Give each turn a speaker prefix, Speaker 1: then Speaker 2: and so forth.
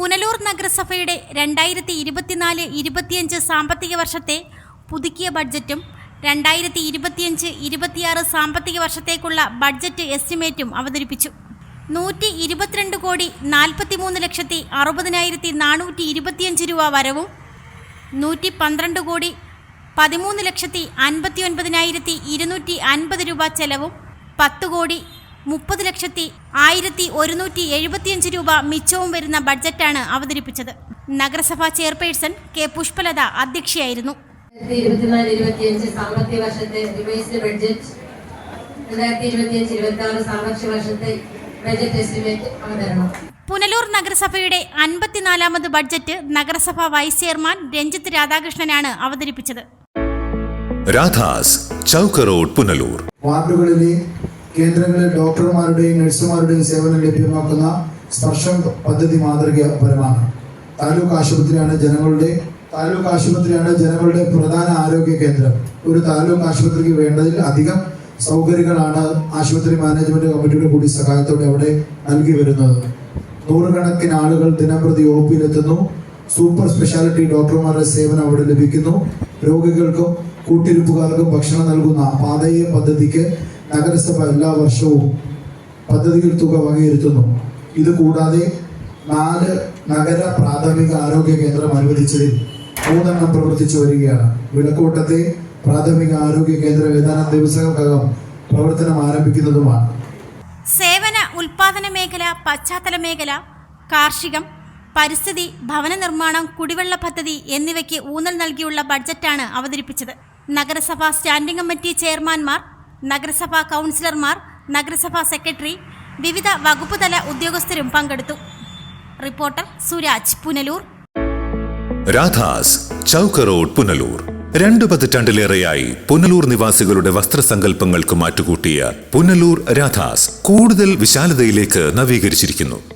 Speaker 1: പുനലൂർ നഗരസഭയുടെ രണ്ടായിരത്തി ഇരുപത്തിനാല് ഇരുപത്തിയഞ്ച് സാമ്പത്തിക വർഷത്തെ പുതുക്കിയ ബഡ്ജറ്റും രണ്ടായിരത്തി ഇരുപത്തിയഞ്ച് ഇരുപത്തിയാറ് സാമ്പത്തിക വർഷത്തേക്കുള്ള ബഡ്ജറ്റ് എസ്റ്റിമേറ്റും അവതരിപ്പിച്ചു. നൂറ്റി ഇരുപത്തിരണ്ട് കോടി നാൽപ്പത്തിമൂന്ന് ലക്ഷത്തി അറുപതിനായിരത്തി നാനൂറ്റി ഇരുപത്തിയഞ്ച് രൂപ വരവും നൂറ്റി പന്ത്രണ്ട് കോടി പതിമൂന്ന് ലക്ഷത്തി അൻപത്തി ഒൻപതിനായിരത്തി ഇരുന്നൂറ്റി അൻപത് രൂപ ചെലവും പത്ത് കോടി മുപ്പത് ലക്ഷത്തി ആയിരത്തി ഒരുന്നൂറ്റി എഴുപത്തിയഞ്ച് രൂപ മിച്ചവും വരുന്ന ബഡ്ജറ്റാണ് അവതരിപ്പിച്ചത്. നഗരസഭാ ചെയർപേഴ്സൺ കെ പുഷ്പലത അധ്യക്ഷയായിരുന്നു.
Speaker 2: സാമ്പത്തിക വർഷത്തെ റിവൈസ്ഡ് ബഡ്ജറ്റ് രണ്ടായിരത്തി ഇരുപത്തിയഞ്ച് ഇരുപത്തി ആറ് സാമ്പത്തിക വർഷത്തെ ബഡ്ജറ്റ് എസ്റ്റിമേറ്റ് അവതരണം.
Speaker 1: പുനലൂർ നഗരസഭയുടെ അൻപത്തിനാലാമത് ബഡ്ജറ്റ് നഗരസഭാ വൈസ് ചെയർമാൻ രഞ്ജിത്ത് രാധാകൃഷ്ണനാണ് അവതരിപ്പിച്ചത്.
Speaker 3: രാധാസ് ചൗക്ക് റോഡ് പുനലൂർ.
Speaker 4: വാർഡുകളിലെ കേന്ദ്രങ്ങളിൽ ഡോക്ടർമാരുടെയും നഴ്സുമാരുടെയും സേവനം ലഭ്യമാക്കുന്ന സ്പർശം പദ്ധതി മാതൃകാപരമാണ്. താലൂക്ക് ആശുപത്രിയാണ് ജനങ്ങളുടെ താലൂക്ക് ആശുപത്രിയാണ് ജനങ്ങളുടെ പ്രധാന ആരോഗ്യ കേന്ദ്രം. ഒരു താലൂക്ക് ആശുപത്രിക്ക് വേണ്ടതിൽ അധികം സൗകര്യങ്ങളാണ് ആശുപത്രി മാനേജ്മെന്റ് കമ്മിറ്റിയുടെ കൂടി സഹായത്തോടെ അവിടെ നൽകി വരുന്നത്. നൂറുകണക്കിന് ആളുകൾ ദിനംപ്രതി ഒ പിയിലെത്തുന്നു. സൂപ്പർ സ്പെഷ്യാലിറ്റി ഡോക്ടർമാരുടെ സേവനം അവിടെ ലഭിക്കുന്നു. രോഗികൾക്കും കൂട്ടിരിപ്പുകാർക്കും ഭക്ഷണം നൽകുന്ന പാതയ പദ്ധതിക്ക് നഗരസഭ എല്ലാ വർഷവും പദ്ധതിയിൽ തുക വകയിരുത്തുന്നു. ഇത് കൂടാതെ നാല് നഗര പ്രാഥമിക ആരോഗ്യ കേന്ദ്രം അനുവദിച്ചതിൽ മൂന്നെണ്ണം പ്രവർത്തിച്ചു വരികയാണ്. വിളക്കോട്ടത്തെ പ്രാഥമിക ആരോഗ്യ കേന്ദ്രം ഏതാനും ദിവസങ്ങൾക്കകം പ്രവർത്തനം ആരംഭിക്കുന്നതുമാണ്.
Speaker 1: സേവന ഉൽപാദന മേഖല പശ്ചാത്തല മേഖല കാർഷികം പരിസ്ഥിതി ഭവന നിർമ്മാണം കുടിവെള്ള പദ്ധതി എന്നിവയ്ക്ക് ഊന്നൽ നൽകിയുള്ള ബഡ്ജറ്റാണ് അവതരിപ്പിച്ചത്. നഗരസഭാ സ്റ്റാൻഡിംഗ് കമ്മിറ്റി ചെയർമാൻമാർ നഗരസഭാ കൗൺസിലർമാർ നഗരസഭാ സെക്രട്ടറി വിവിധ വകുപ്പ് തല ഉദ്യോഗസ്ഥരും പങ്കെടുത്തു. റിപ്പോർട്ടർ സുരാജ് പുനലൂർ.
Speaker 3: രാധാസ് ചൗക്ക് റോഡ് പുനലൂർ. രണ്ടു പതിറ്റാണ്ടിലേറെയായി പുനലൂർ നിവാസികളുടെ വസ്ത്രസങ്കല്പങ്ങൾക്ക് മാറ്റുകൂട്ടിയ പുനലൂർ രാധാസ് കൂടുതൽ വിശാലതയിലേക്ക് നവീകരിച്ചിരിക്കുന്നു.